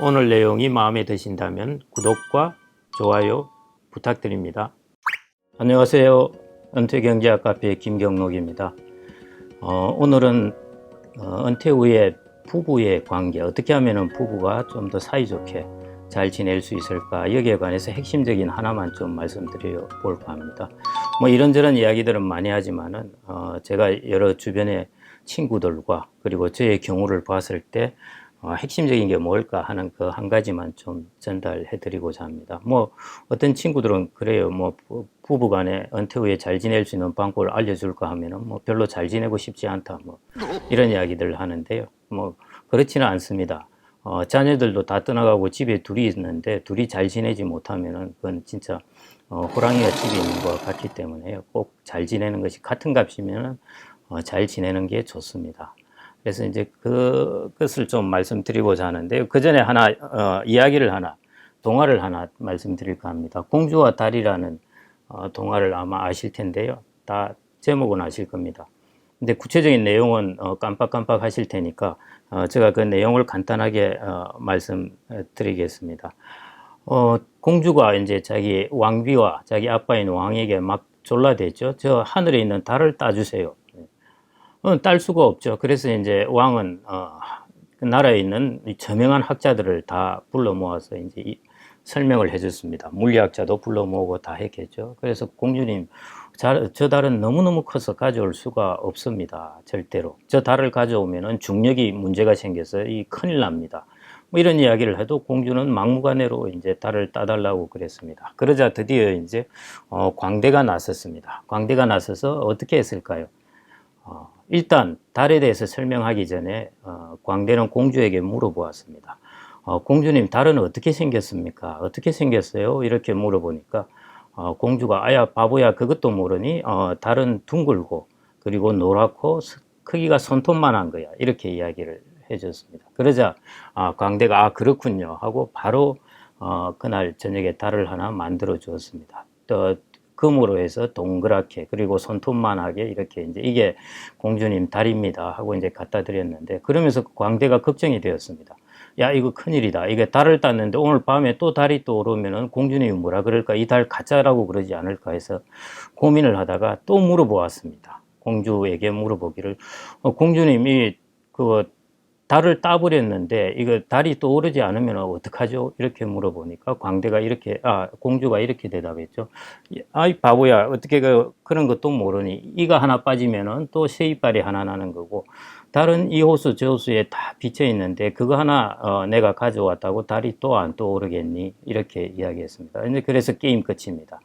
오늘 내용이 마음에 드신다면 구독과 좋아요 부탁드립니다. 안녕하세요. 은퇴경제학 카페 김경록입니다. 어, 오늘은 어, 은퇴 후에 부부의 관계, 어떻게 하면 부부가 좀 더 사이좋게 잘 지낼 수 있을까 여기에 관해서 핵심적인 하나만 좀 말씀드려 볼까 합니다. 뭐 이런저런 이야기들은 많이 하지만은 어, 제가 여러 주변의 친구들과 그리고 저의 경우를 봤을 때 어, 핵심적인 게 뭘까 하는 그 한 가지만 좀 전달해 드리고자 합니다. 뭐 어떤 친구들은 그래요. 뭐 부- 부부 간에 은퇴 후에 잘 지낼 수 있는 방법을 알려줄까 하면은 뭐 별로 잘 지내고 싶지 않다. 뭐 이런 이야기들을 하는데요. 뭐 그렇지는 않습니다. 어, 자녀들도 다 떠나가고 집에 둘이 있는데 둘이 잘 지내지 못하면은 그건 진짜 어, 호랑이가 집에 있는 것 같기 때문에요. 꼭 잘 지내는 것이 같은 값이면은 어, 잘 지내는 게 좋습니다. 그래서 이제 그것을 좀 말씀드리고자 하는데요. 그 전에 하나 어, 이야기를 하나 동화를 하나 말씀드릴까 합니다. 공주와 달이라는 어, 동화를 아마 아실 텐데요. 다 제목은 아실 겁니다. 근데 구체적인 내용은 어, 깜빡깜빡 하실 테니까 어, 제가 그 내용을 간단하게 어, 말씀드리겠습니다. 어, 공주가 이제 자기 왕비와 자기 아빠인 왕에게 막 졸라댔죠. 저 하늘에 있는 달을 따주세요. 어, 딸 수가 없죠. 그래서 이제 왕은 어, 그 나라에 있는 이 저명한 학자들을 다 불러 모아서 이제 이 설명을 해줬습니다. 물리학자도 불러 모으고 다 했겠죠. 그래서 공주님, 자- 저 달은 너무너무 커서 가져올 수가 없습니다. 절대로. 저 달을 가져오면은 중력이 문제가 생겨서 이 큰일 납니다. 뭐 이런 이야기를 해도 공주는 막무가내로 이제 달을 따달라고 그랬습니다. 그러자 드디어 이제 어, 광대가 나섰습니다. 광대가 나서서 어떻게 했을까요? 어, 일단 달에 대해서 설명하기 전에 어, 광대는 공주에게 물어보았습니다. 어, 공주님 달은 어떻게 생겼습니까? 어떻게 생겼어요? 이렇게 물어보니까 어, 공주가 아야 바보야 그것도 모르니 어, 달은 둥글고 그리고 노랗고 스- 크기가 손톱만한 거야 이렇게 이야기를 해줬습니다. 그러자 아, 광대가 아 그렇군요 하고 바로 어, 그날 저녁에 달을 하나 만들어 주었습니다. 또 금으로 해서 동그랗게 그리고 손톱만하게 이렇게 이제 이게 공주님 달입니다 하고 이제 갖다 드렸는데 그러면서 광대가 걱정이 되었습니다. 야 이거 큰일이다. 이게 달을 땄는데 오늘 밤에 또 달이 또 오르면은 공주님이 뭐라 그럴까 이 달 가짜라고 그러지 않을까 해서 고민을 하다가 또 물어보았습니다. 공주에게 물어보기를 어, 공주님이 그 달을 따버렸는데 이거 달이 또 오르지 않으면 어떡하죠? 이렇게 물어보니까 광대가 이렇게 아 공주가 이렇게 대답했죠. 아이 바보야 어떻게 그 그런 것도 모르니 이가 하나 빠지면은 또 새 이빨이 하나 나는 거고 달은 이 호수 저 호수에 다 비쳐 있는데 그거 하나 어, 내가 가져왔다고 달이 또 안 떠오르겠니 이렇게 이야기했습니다. 이제 그래서 게임 끝입니다.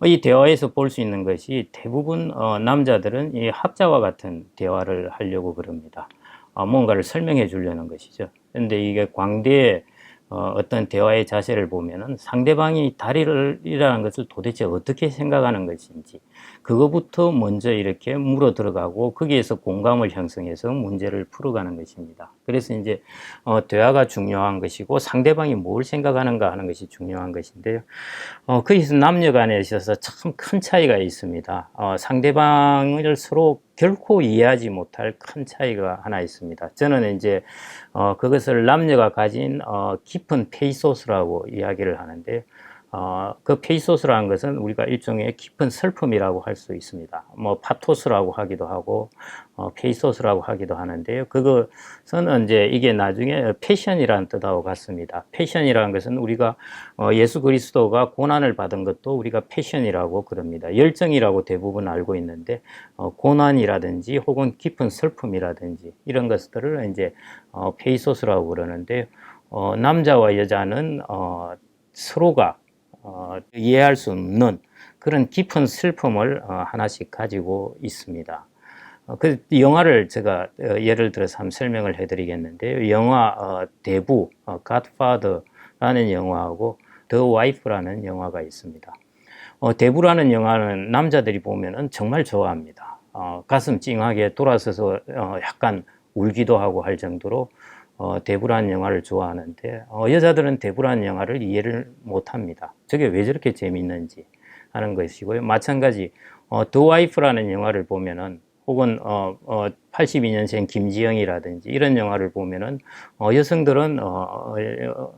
어, 이 대화에서 볼 수 있는 것이 대부분 어, 남자들은 이 학자와 같은 대화를 하려고 그럽니다. 어, 뭔가를 설명해 주려는 것이죠. 그런데 이게 광대의 어, 어떤 대화의 자세를 보면은 상대방이 다리를이라는 것을 도대체 어떻게 생각하는 것인지 그거부터 먼저 이렇게 물어 들어가고 거기에서 공감을 형성해서 문제를 풀어가는 것입니다. 그래서 이제 어, 대화가 중요한 것이고 상대방이 뭘 생각하는가 하는 것이 중요한 것인데요. 어, 거기서 남녀간에 있어서 참 큰 차이가 있습니다. 어, 상대방을 서로 결코 이해하지 못할 큰 차이가 하나 있습니다. 저는 이제 어, 그것을 남녀가 가진 어, 깊은 페이소스라고 이야기를 하는데 어, 그 페이소스라는 것은 우리가 일종의 깊은 슬픔이라고 할 수 있습니다. 뭐 파토스라고 하기도 하고 어, 페이소스라고 하기도 하는데요. 그것은 이제 이게 나중에 패션이라는 뜻하고 같습니다. 패션이라는 것은 우리가 어, 예수 그리스도가 고난을 받은 것도 우리가 패션이라고 그럽니다. 열정이라고 대부분 알고 있는데 어, 고난이라든지 혹은 깊은 슬픔이라든지 이런 것들을 이제 어, 페이소스라고 그러는데 어, 남자와 여자는 어, 서로가 어, 이해할 수 없는 그런 깊은 슬픔을 어, 하나씩 가지고 있습니다. 어, 그 영화를 제가 어, 예를 들어서 한번 설명을 해드리겠는데요. 영화 어, 대부, 어, Godfather라는 영화하고 The Wife라는 영화가 있습니다. 어, 대부라는 영화는 남자들이 보면은 정말 좋아합니다. 어, 가슴 찡하게 돌아서서 어, 약간 울기도 하고 할 정도로 어, 대부라는 영화를 좋아하는데 어, 여자들은 대부라는 영화를 이해를 못합니다. 저게 왜 저렇게 재밌는지 하는 것이고요. 마찬가지 어, 더 와이프라는 영화를 보면은 혹은 어, 어, 82년생 김지영이라든지 이런 영화를 보면은 어, 여성들은 어, 어,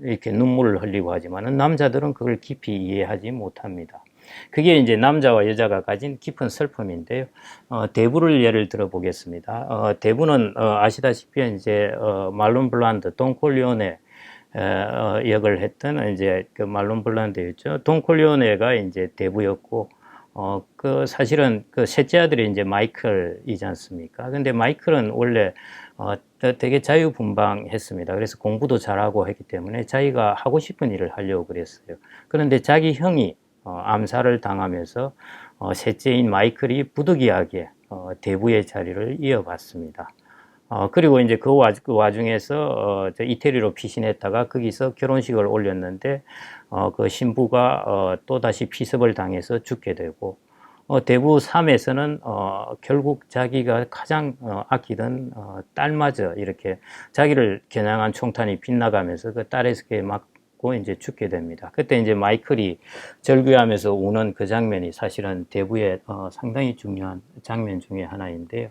이렇게 눈물을 흘리고 하지만은 남자들은 그걸 깊이 이해하지 못합니다. 그게 이제 남자와 여자가 가진 깊은 슬픔인데요. 어, 대부를 예를 들어 보겠습니다. 어, 대부는 어, 아시다시피 이제 어, 말론 블란드, 동콜리온의 어, 역을 했던 이제 그 말론 블란드였죠. 동콜리온네가 이제 대부였고 어, 그 사실은 그 셋째 아들이 이제 마이클이지 않습니까? 근데 마이클은 원래 어, 되게 자유분방했습니다. 그래서 공부도 잘하고 했기 때문에 자기가 하고 싶은 일을 하려고 그랬어요. 그런데 자기 형이 어, 암살을 당하면서 어, 셋째인 마이클이 부득이하게 어, 대부의 자리를 이어받습니다. 어, 그리고 이제 그, 와, 그 와중에서 어, 저 이태리로 피신했다가 거기서 결혼식을 올렸는데 어, 그 신부가 어, 또다시 피습을 당해서 죽게 되고 어, 대부 3에서는 어, 결국 자기가 가장 어, 아끼던 어, 딸마저 이렇게 자기를 겨냥한 총탄이 빗나가면서 그 딸에게 맞고 이제 죽게 됩니다. 그때 이제 마이클이 절규하면서 우는 그 장면이 사실은 대부의 어, 상당히 중요한 장면 중에 하나인데요.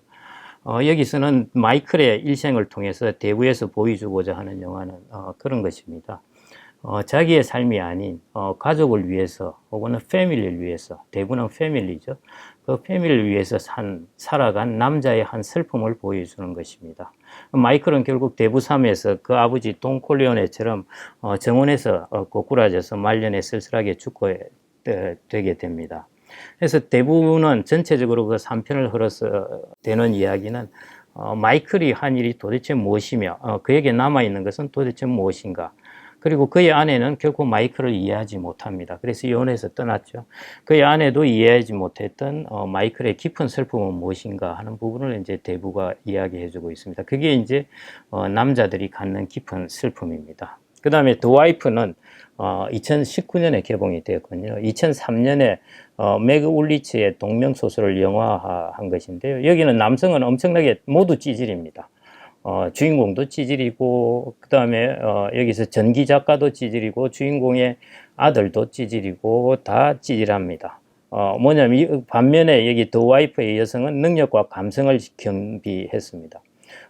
어, 여기서는 마이클의 일생을 통해서 대부에서 보여주고자 하는 영화는 어, 그런 것입니다. 어, 자기의 삶이 아닌 어, 가족을 위해서 혹은 패밀리를 위해서 대부는 패밀리죠. 그 패밀리를 위해서 산, 살아간 남자의 한 슬픔을 보여주는 것입니다. 마이클은 결국 대부삼에서 그 아버지 동콜리오네처럼 어, 정원에서 어, 고꾸라져서 말년에 쓸쓸하게 죽고 되, 되게 됩니다. 그래서 대부분은 전체적으로 그 3편을 흘러서 되는 이야기는 어, 마이클이 한 일이 도대체 무엇이며 어, 그에게 남아있는 것은 도대체 무엇인가 그리고 그의 아내는 결코 마이클을 이해하지 못합니다. 그래서 이혼해서 떠났죠. 그의 아내도 이해하지 못했던 어, 마이클의 깊은 슬픔은 무엇인가 하는 부분을 이제 대부가 이야기해주고 있습니다. 그게 이제 어, 남자들이 갖는 깊은 슬픔입니다. 그 다음에 더 와이프는 어, 2019년에 개봉이 되었거든요. 2003년에 어, 매그 울리치의 동명 소설을 영화화한 것인데요. 여기는 남성은 엄청나게 모두 찌질입니다. 어, 주인공도 찌질이고 그 다음에 어, 여기서 전기 작가도 찌질이고 주인공의 아들도 찌질이고 다 찌질합니다. 어, 뭐냐면 반면에 여기 더 와이프의 여성은 능력과 감성을 겸비했습니다.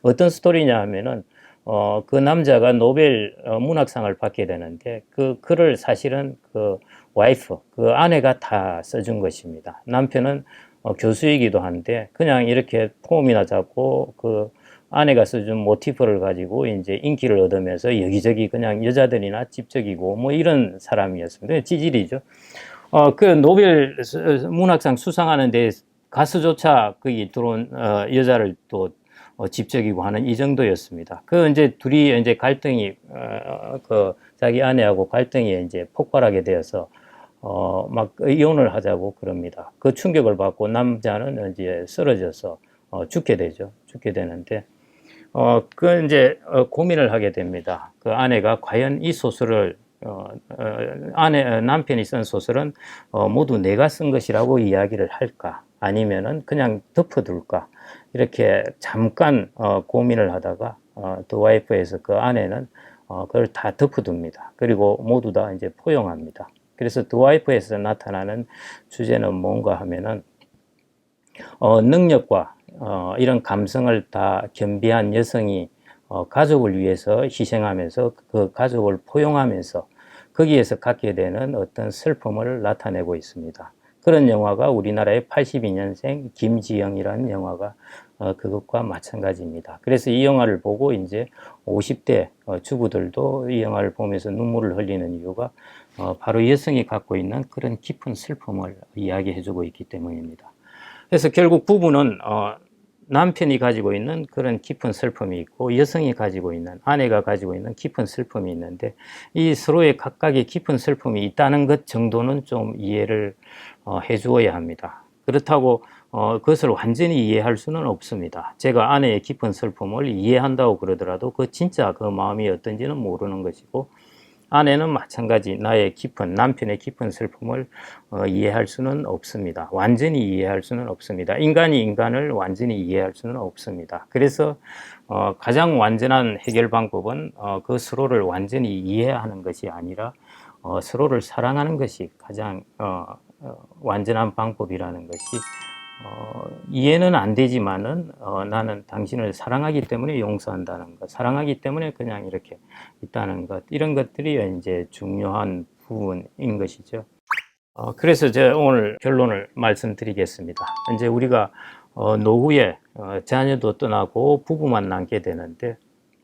어떤 스토리냐 하면은 어, 그 남자가 노벨 어, 문학상을 받게 되는데 그 글을 사실은 그 와이프, 그 아내가 다 써준 것입니다. 남편은 어, 교수이기도 한데 그냥 이렇게 폼이나 잡고 그 아내가 써준 모티프를 가지고 이제 인기를 얻으면서 여기저기 그냥 여자들이나 집적이고 뭐 이런 사람이었습니다. 찌질이죠. 어, 그 노벨 문학상 수상하는데 가수조차 거기 들어온 어, 여자를 또 어, 집적이고 하는 이 정도였습니다. 그 이제 둘이 이제 갈등이 어, 그 자기 아내하고 갈등이 이제 폭발하게 되어서 어, 막 이혼을 하자고 그럽니다. 그 충격을 받고 남자는 이제 쓰러져서 어, 죽게 되죠. 죽게 되는데 어, 그 이제 어, 고민을 하게 됩니다. 그 아내가 과연 이 소설을 어, 어, 아내 어, 남편이 쓴 소설은 어, 모두 내가 쓴 것이라고 이야기를 할까 아니면은 그냥 덮어둘까 이렇게 잠깐 어, 고민을 하다가 어, 더 와이프에서 그 아내는 어, 그걸 다 덮어둡니다. 그리고 모두 다 이제 포용합니다. 그래서 더 와이프에서 나타나는 주제는 뭔가 하면은 어, 능력과 어, 이런 감성을 다 겸비한 여성이 어, 가족을 위해서 희생하면서 그 가족을 포용하면서 거기에서 갖게 되는 어떤 슬픔을 나타내고 있습니다. 그런 영화가 우리나라의 82년생 김지영이라는 영화가 어, 그것과 마찬가지입니다. 그래서 이 영화를 보고 이제 50대 어, 주부들도 이 영화를 보면서 눈물을 흘리는 이유가 어, 바로 여성이 갖고 있는 그런 깊은 슬픔을 이야기해주고 있기 때문입니다. 그래서 결국 부부는 어, 남편이 가지고 있는 그런 깊은 슬픔이 있고 여성이 가지고 있는 아내가 가지고 있는 깊은 슬픔이 있는데 이 서로의 각각의 깊은 슬픔이 있다는 것 정도는 좀 이해를 어, 해주어야 합니다. 그렇다고 어, 그것을 완전히 이해할 수는 없습니다. 제가 아내의 깊은 슬픔을 이해한다고 그러더라도 그 진짜 그 마음이 어떤지는 모르는 것이고 아내는 마찬가지 나의 깊은 남편의 깊은 슬픔을 어, 이해할 수는 없습니다. 완전히 이해할 수는 없습니다. 인간이 인간을 완전히 이해할 수는 없습니다. 그래서 어, 가장 완전한 해결 방법은 어, 그 서로를 완전히 이해하는 것이 아니라 어, 서로를 사랑하는 것이 가장 어, 어, 완전한 방법이라는 것이 어, 이해는 안 되지만은 어, 나는 당신을 사랑하기 때문에 용서한다는 것, 사랑하기 때문에 그냥 이렇게 있다는 것 이런 것들이 이제 중요한 부분인 것이죠. 어, 그래서 제가 오늘 결론을 말씀드리겠습니다. 이제 우리가 어, 노후에 어, 자녀도 떠나고 부부만 남게 되는데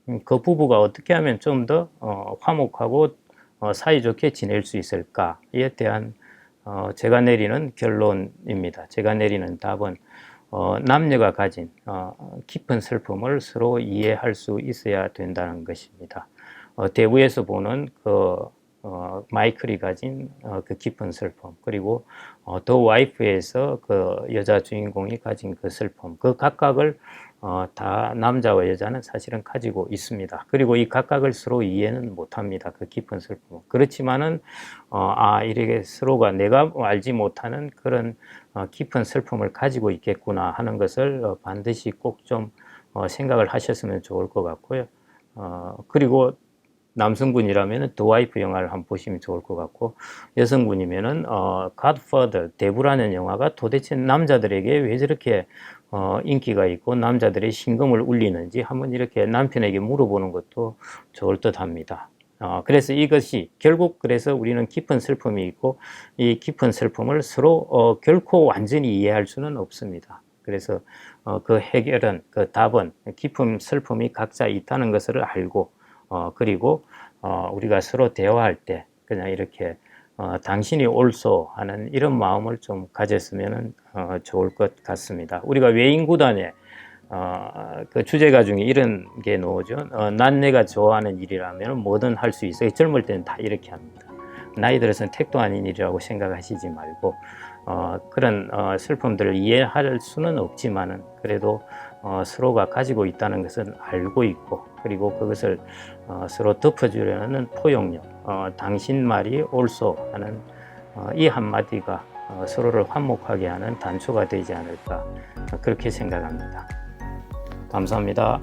음, 그 부부가 어떻게 하면 좀더 어, 화목하고 어, 사이좋게 지낼 수 있을까에 대한 어, 제가 내리는 결론입니다. 제가 내리는 답은 어, 남녀가 가진 어, 깊은 슬픔을 서로 이해할 수 있어야 된다는 것입니다. 어, 대부에서 보는 그 어, 마이클이 가진 어, 그 깊은 슬픔 그리고 어, 더 와이프에서 그 여자 주인공이 가진 그 슬픔 그 각각을 어, 다 남자와 여자는 사실은 가지고 있습니다. 그리고 이 각각을 서로 이해는 못합니다. 그 깊은 슬픔. 그렇지만은 어, 아 이렇게 서로가 내가 알지 못하는 그런 어, 깊은 슬픔을 가지고 있겠구나 하는 것을 어, 반드시 꼭좀 어, 생각을 하셨으면 좋을 것 같고요. 어, 그리고 남성분이라면 더 와이프 영화를 한번 보시면 좋을 것 같고 여성분이면은 어, Godfather 대부라는 영화가 도대체 남자들에게 왜 저렇게 어, 인기가 있고 남자들의 심금을 울리는지 한번 이렇게 남편에게 물어보는 것도 좋을 듯 합니다. 어, 그래서 이것이 결국 그래서 우리는 깊은 슬픔이 있고 이 깊은 슬픔을 서로 어, 결코 완전히 이해할 수는 없습니다. 그래서 어, 그 해결은 그 답은 깊은 슬픔이 각자 있다는 것을 알고 어, 그리고 어, 우리가 서로 대화할 때 그냥 이렇게 어, 당신이 옳소 하는 이런 마음을 좀 가졌으면 어, 좋을 것 같습니다. 우리가 외인 구단에 어, 그 주제가 중에 이런 게 나오죠. 어, 난 내가 좋아하는 일이라면 뭐든 할 수 있어요. 젊을 때는 다 이렇게 합니다. 나이 들어서는 택도 아닌 일이라고 생각하시지 말고 어, 그런 어, 슬픔들을 이해할 수는 없지만은 그래도 어, 서로가 가지고 있다는 것은 알고 있고 그리고 그것을 어, 서로 덮어주려는 포용력, 어, 당신 말이 옳소 하는 어, 이 한마디가 어, 서로를 화목하게 하는 단초가 되지 않을까 그렇게 생각합니다. 감사합니다.